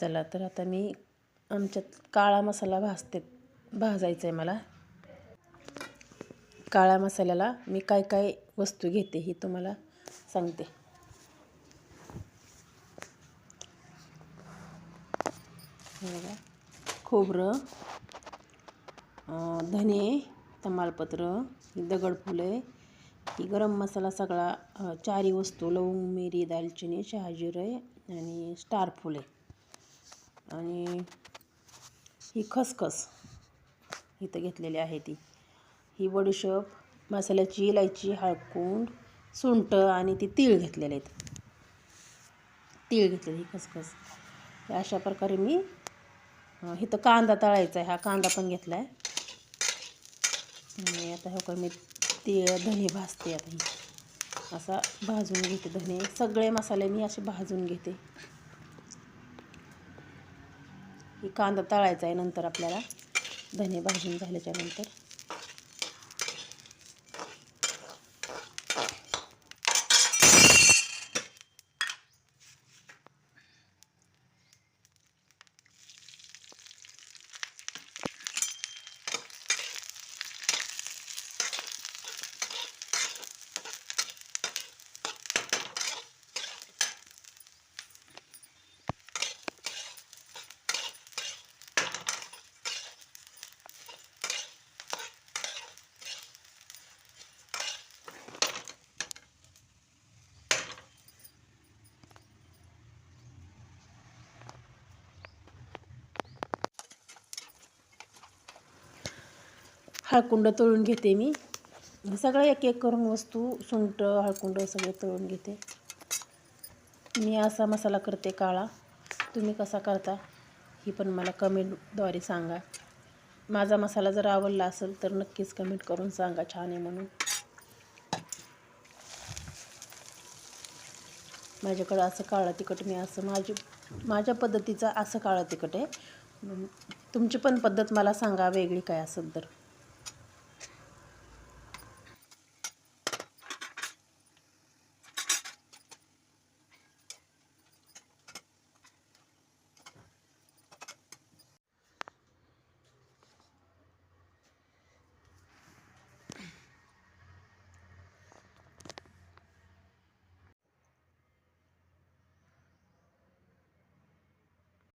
चला तर आता मी आमच्यात काळा मसाला भाजते भाजायचा आहे मला. काळ्या मसाल्याला मी काय काय वस्तू घेते ही तुम्हाला सांगते. बघा खोबरं धने तमालपत्र ही दगडफुले ही गरम मसाला सगळा चारी वस्तू लवंग मिरी दालचिनी शहाजिरे आणि स्टार फुले. आणि ही खसखस इथं घेतलेली आहे ती. ही बडीशोप मसाल्याची इलायची हळकूंड सुंट आणि ती तीळ घेतलेले आहेत. तीळ घेतलेली ही खसखस. अशा प्रकारे मी इथं कांदा तळायचा आहे. हा कांदा पण घेतला आहे आणि आता हे मी तीळ धने भाजते आता. ही असा भाजून घेते धने सगळे मसाले मी असे भाजून घेते. ही कांदा तळायचा आहे नंतर आपल्याला धने भाजून झाल्याच्यानंतर. हळकुंड तळून घेते मी. सगळं एक एक करून वस्तू सुंट हळकुंड सगळे तळून घेते. मी असा मसाला करते काळा. तुम्ही कसा करता ही पण मला कमेंटद्वारे सांगा. माझा मसाला जर आवडला असेल तर नक्कीच कमेंट करून सांगा छान आहे म्हणून. माझ्याकडं असं काळं तिखट मी असं माझी माझ्या पद्धतीचं असं काळं तिखट आहे. तुमची पण पद्धत मला सांगा वेगळी काय असेल तर.